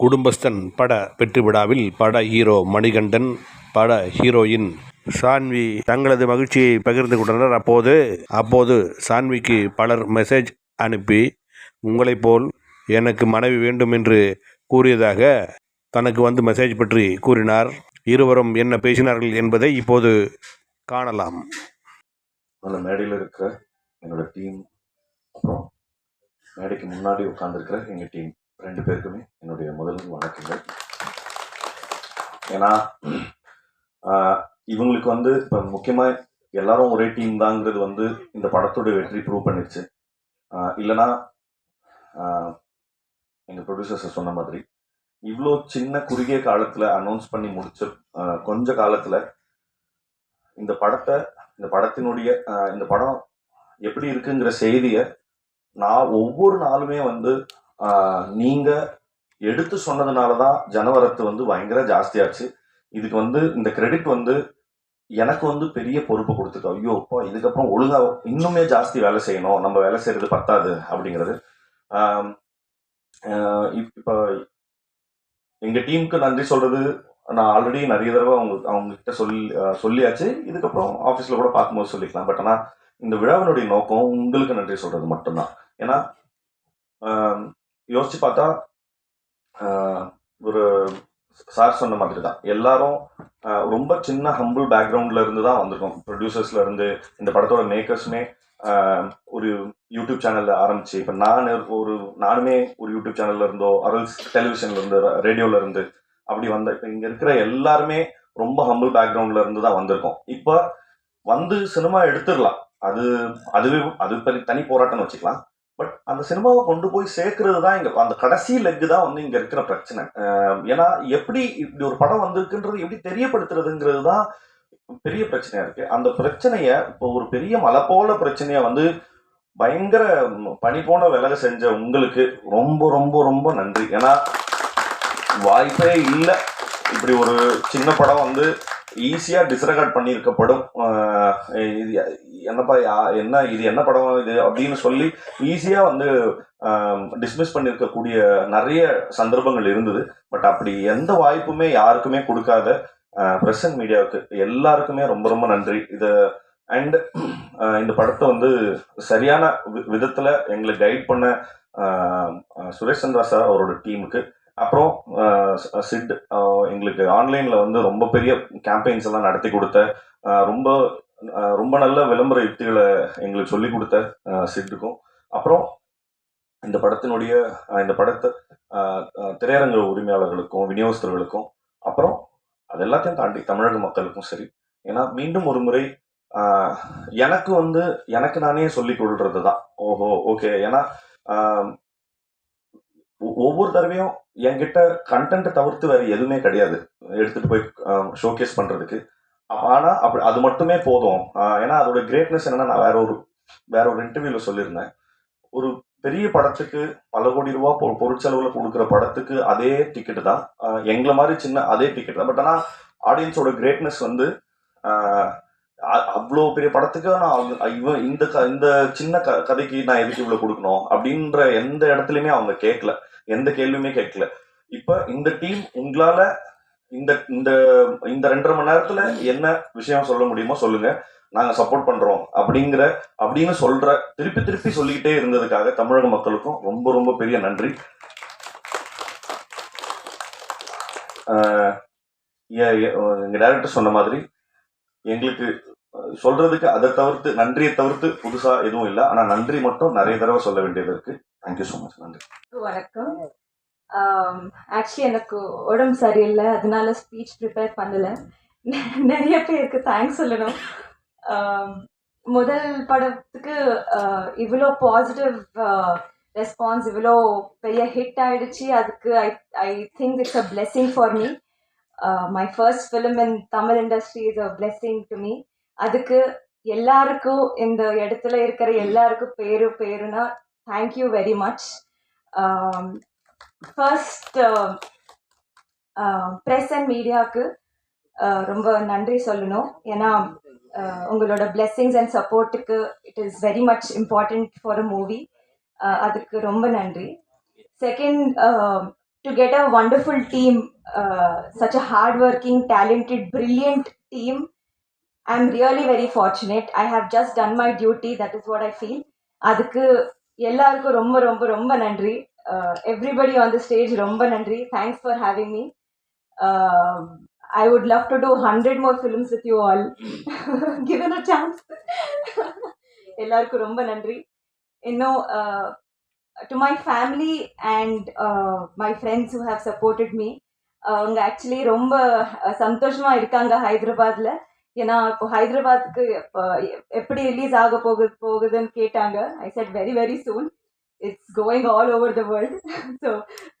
குடும்பஸ்தன் பட வெற்றி விழாவில் பட ஹீரோ மணிகண்டன் பட ஹீரோயின் சான்வி தங்களது மகிழ்ச்சியை பகிர்ந்து கொண்டனர். அப்போது அப்போது சான்விக்கு பலர் மெசேஜ் அனுப்பி உங்களைப் போல் எனக்கு மனைவி வேண்டும் என்று கூறியதாக தனக்கு வந்து மெசேஜ் பற்றி கூறினார். இருவரும் என்ன பேசினார்கள் என்பதை இப்போது காணலாம். அந்த மேடையில் இருக்கிற என்னோட டீம் அப்புறம் மேடைக்கு முன்னாடி உட்காந்துருக்கிற எங்கள் டீம் ரெண்டு பேருக்குமே என்னுடைய முதல் வணக்கங்கள். ஏன்னா இவங்களுக்கு வந்து இப்போ முக்கியமாக எல்லாரும் ஒரே டீம் தாங்கிறது வந்து இந்த படத்தோட வெற்றி ப்ரூவ் பண்ணிடுச்சு. இல்லைன்னா எங்கள் ப்ரொடியூசர்ஸ் சொன்ன மாதிரி இவ்வளோ சின்ன குறுகிய காலத்தில் அனௌன்ஸ் பண்ணி முடிச்ச கொஞ்ச காலத்தில் இந்த படத்தை இந்த படத்தினுடைய இந்த படம் எப்படி இருக்குங்கிற செய்தியை நான் ஒவ்வொரு நாளுமே வந்து நீங்கள் நீங்க எடுத்து சொன்னதுனால தான் ஜனவரத்து வந்து பயங்கர ஜாஸ்தியாச்சு. இதுக்கு வந்து இந்த கிரெடிட் வந்து எனக்கு வந்து பெரிய பொறுப்பு கொடுத்துருக்கு. ஐயோ இப்போ இதுக்கப்புறம் ஒழுங்கா இன்னுமே ஜாஸ்தி வேலை செய்யணும். நம்ம வேலை செய்யறது பத்தாது அப்படிங்கிறது. இப்போ எங்க டீமுக்கு நன்றி சொல்றது நான் ஆல்ரெடி நிறைய தடவை அவங்க அவங்க கிட்ட சொல்லி சொல்லியாச்சு. இதுக்கப்புறம் ஆஃபீஸில் கூட பார்க்கும்போது சொல்லிக்கலாம். பட் ஆனால் இந்த விழாவினுடைய நோக்கம் உங்களுக்கு நன்றி சொல்றது மட்டும்தான். ஏன்னா யோசிச்சு பார்த்தா ஒரு சார் சொன்ன மாதிரி தான் எல்லாரும் ரொம்ப சின்ன ஹம்பிள் பேக்ரவுண்ட்ல இருந்து தான் வந்திருக்கோம். ப்ரொடியூசர்ஸ்ல இருந்து இந்த படத்தோட மேக்கர்ஸுமே ஒரு யூடியூப் சேனல்ல ஆரம்பிச்சு இப்போ நான் ஒரு நானுமே ஒரு யூடியூப் சேனல்ல இருந்தோ அரல்ஸ் டெலிவிஷன்ல இருந்து ரேடியோல இருந்து அப்படி வந்த இப்போ இங்க இருக்கிற எல்லாருமே ரொம்ப ஹம்பிள் பேக்ரவுண்ட்ல இருந்து தான் வந்திருக்கோம். இப்போ வந்து சினிமா எடுத்துடலாம். அது அதுவே அது தனி போராட்டம்னு வச்சுக்கலாம். பட் அந்த சினிமாவை கொண்டு போய் சேர்க்கறது தான் இங்க. அந்த கடைசி லெக் தான் வந்து இங்க இருக்கிற பிரச்சனை. ஏன்னா எப்படி இப்படி ஒரு படம் வந்திருக்குன்றது எப்படி தெரியப்படுத்துறதுங்கிறது தான் பெரிய பிரச்சனையா இருக்கு. அந்த பிரச்சனைய இப்போ ஒரு பெரிய மலை போல பிரச்சனைய வந்து பயங்கர பனி போன விலக செஞ்ச உங்களுக்கு ரொம்ப ரொம்ப ரொம்ப நன்றி. ஏன்னா வாய்ப்பே இல்லை. இப்படி ஒரு சின்ன படம் வந்து ஈஸியா டிஸ்ரெகார்ட் பண்ணியிருக்கப்படும். இது என்னப்பா யா- என்ன இது என்ன படம் இது அப்படின்னு சொல்லி ஈஸியா வந்து டிஸ்மிஸ் பண்ணியிருக்கக்கூடிய நிறைய சந்தர்ப்பங்கள் இருந்தது. பட் அப்படி எந்த வாய்ப்புமே யாருக்குமே கொடுக்காத ப்ரெஸ் அண்ட் மீடியாவுக்கு எல்லாருக்குமே ரொம்ப ரொம்ப நன்றி. இது அண்ட் இந்த படத்தை வந்து சரியான வி- விதத்துல எங்களை கைட் பண்ண சுரேஷ் சந்திரா சார் அவரோட டீமுக்கு அப்புறம் சிட் எங்களுக்கு ஆன்லைனில் வந்து ரொம்ப பெரிய கேம்பெயின்ஸ் எல்லாம் நடத்தி கொடுத்த ரொம்ப ரொம்ப நல்ல விளம்பர யுக்திகளை எங்களுக்கு சொல்லி கொடுத்த சிட்டுக்கும். அப்புறம் இந்த படத்தினுடைய இந்த படத்தை திரையரங்க உரிமையாளர்களுக்கும் விநியோகஸ்தர்களுக்கும் அப்புறம் அது எல்லாத்தையும் தாண்டி தமிழக மக்களுக்கும் சரி. ஏன்னா மீண்டும் ஒரு முறை எனக்கு வந்து எனக்கு நானே சொல்லிக் கொள்றது தான் ஓஹோ ஓகே. ஏன்னா ஒவ்வொரு தடவையும் என்கிட்ட கண்டென்ட்டை தவிர்த்து வேற எதுவுமே கிடையாது. எடுத்துட்டு போய் ஷோகேஸ் பண்றதுக்கு. அப்ப- ஆனா அப்படி அது மட்டுமே போதும். ஏன்னா அதோட கிரேட்னஸ் என்னன்னா நான் வேற ஒரு வேற ஒரு இன்டர்வியூல சொல்லியிருந்தேன். ஒரு பெரிய படத்துக்கு பல கோடி ரூபா பொ- பொருட்செலவுல கொடுக்குற படத்துக்கு அதே டிக்கெட் தான். எங்களை மாதிரி சின்ன அதே டிக்கெட் தான். பட் ஆனால் ஆடியன்ஸோட கிரேட்னஸ் வந்து அவ்வளோ பெரிய படத்துக்கு நான் அவங்க- இவன் இந்த க- இந்த சின்ன க கதைக்கு நான் எதுக்கு இவ்வளோ கொடுக்கணும் அப்படின்ற எந்த இடத்துலையுமே அவங்க கேட்கல. எந்த கேள்வியுமே கேட்கல. இப்ப இந்த டீம் உங்களால இந்த இந்த இந்த ரெண்டரை மணி நேரத்துல என்ன விஷயம் சொல்ல முடியுமோ சொல்லுங்க. நாங்க சப்போர்ட் பண்றோம் அப்படிங்கிற அப்படின்னு சொல்ற திருப்பி திருப்பி சொல்லிக்கிட்டே இருந்ததுக்காக தமிழக மக்களுக்கும் ரொம்ப ரொம்ப பெரிய நன்றி. எங்க டேரக்டர் சொன்ன மாதிரி எங்களுக்கு சொல்றதுக்கு அதை தவிர்த்து நன்றியை தவிர்த்து புதுசா எதுவும் இல்லை. ஆனா நன்றி மட்டும் நிறைய தடவை சொல்ல வேண்டியது இருக்கு. தேங்க்யூ ஸோ மச் நன்றி. வணக்கம். ஆக்சுவலி எனக்கு உடம்பு சரியில்லை. அதனால ஸ்பீச் ப்ரிப்பேர் பண்ணல. நிறைய பேருக்கு தேங்க்ஸ் சொல்லணும். முதல் படத்துக்கு இவ்வளோ பாசிட்டிவ் ரெஸ்பான்ஸ் இவ்வளோ பெரிய ஹிட் ஆயிடுச்சு. அதுக்கு I I think it's a blessing for me my first film in Tamil industry is a blessing to me அதுக்கு எல்லாருக்கும் இந்த இடத்துல இருக்கிற எல்லாருக்கும் பேரு பேருனா thank you very much first press and மீடியாவுக்கு ரொம்ப நன்றி சொல்லணும். ஏன்னா uh, உங்களோட பிளெஸ்ஸிங்ஸ் அண்ட் சப்போர்ட்டுக்கு it is very much important for a movie அதுக்கு ரொம்ப நன்றி. Second to get a wonderful team, uh, such a hardworking, talented, brilliant team. I'm really very fortunate. I have just done my duty. That is what I feel. அதுக்கு எல்லாருக்கும் ரொம்ப ரொம்ப ரொம்ப நன்றி everybody on the stage ரொம்ப நன்றி thanks for having me I would love to do hundred more films with you all given a chance எல்லாருக்கும் ரொம்ப நன்றி இன்னும் to my family and my friends who have supported me அவங்க actually ரொம்ப சந்தோஷமாக சந்தோஷமா இருக்காங்க ஹைதராபாத்ல. ஏன்னா இப்போ ஹைதராபாத்துக்கு எப்படி ரிலீஸ் ஆக போகுது போகுதுன்னு கேட்டாங்க. I said very very soon it's going all over the world so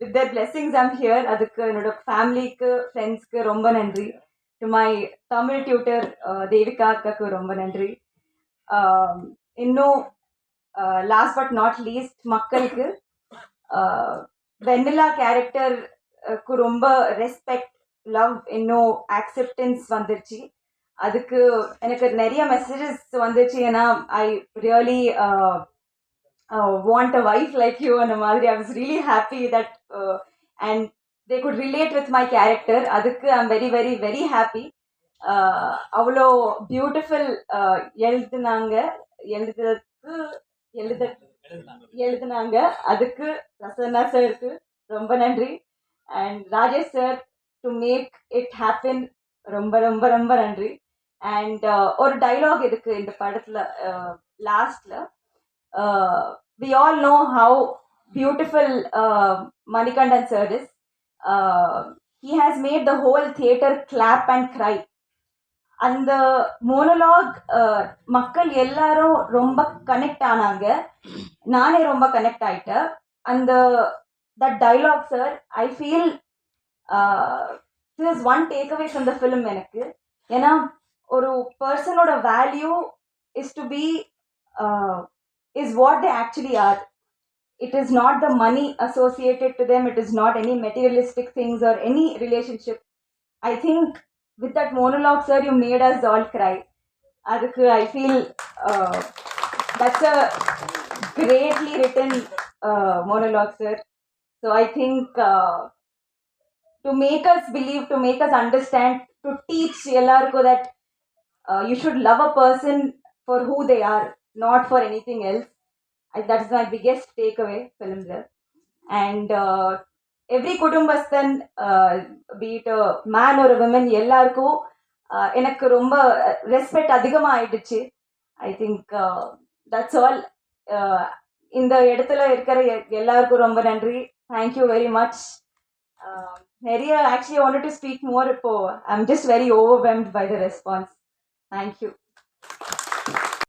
with their blessings I'm here அதுக்கு என்னோட ஃபேமிலிக்கு ஃப்ரெண்ட்ஸ்க்கு ரொம்ப நன்றி. To my Tamil tutor uh, Devika அக்காக்கு ரொம்ப நன்றி. Um, இன்னும் லாஸ்ட் பட் நாட் லீஸ்ட் மக்களுக்கு வெண்ணிலா கேரக்டருக்கு ரொம்ப ரெஸ்பெக்ட் லவ் இன்னும் ஆக்செப்டன்ஸ் வந்துருச்சு அதுக்கு எனக்கு நிறைய மெசேஜஸ் வந்துச்சு ஏன்னா I really want a wife like you அந்த மாதிரி I was really happy that and they could relate with my character அதுக்கு I am very very very happy அவ்வளோ பியூட்டிஃபுல் எழுதுனாங்க எழுதுறதுக்கு எழுத எழுதுனாங்க. அதுக்கு பிரசன்னா சாருக்கு ரொம்ப நன்றி. And Rajesh sir to make it happen ரொம்ப ரொம்ப ரொம்ப நன்றி. அண்ட் ஒரு டைலாக் இருக்கு இந்த படத்துல லாஸ்ட்ல we all know how beautiful Manikandan sir is he has made the whole theatre clap and cry அந்த மோனலாக் மக்கள் எல்லாரும் ரொம்ப கனெக்ட் ஆனாங்க. நானே ரொம்ப கனெக்ட் ஆயிட்டேன். அந்த that dialogue sir I feel is one take away from the film எனக்கு. ஏன்னா ஒரு பர்சனோட value is to be is what they actually are it is not the money associated to them it is not any materialistic things or any relationship I think with that monologue, sir, you made us all cry. அதுக்கு I feel uh, that's a greatly written uh, monologue, sir. So I think uh, to make us believe, to make us understand, to teach எல்லாருக்கும் that uh, you should love a person for who they are, not for anything else. I, that's my biggest takeaway film there. And uh, every Kudumbasthan be it man or women எல்லாருக்கும் எனக்கு ரொம்ப respect அதிகமாக ஆயிடுச்சு I think that's all இந்த இடத்துல இருக்கிற எ- எல்லாருக்கும் ரொம்ப நன்றி. தேங்க்யூ வெரி மச் நிறைய actually wanted to speak more இப்போ I am just very overwhelmed by the response thank you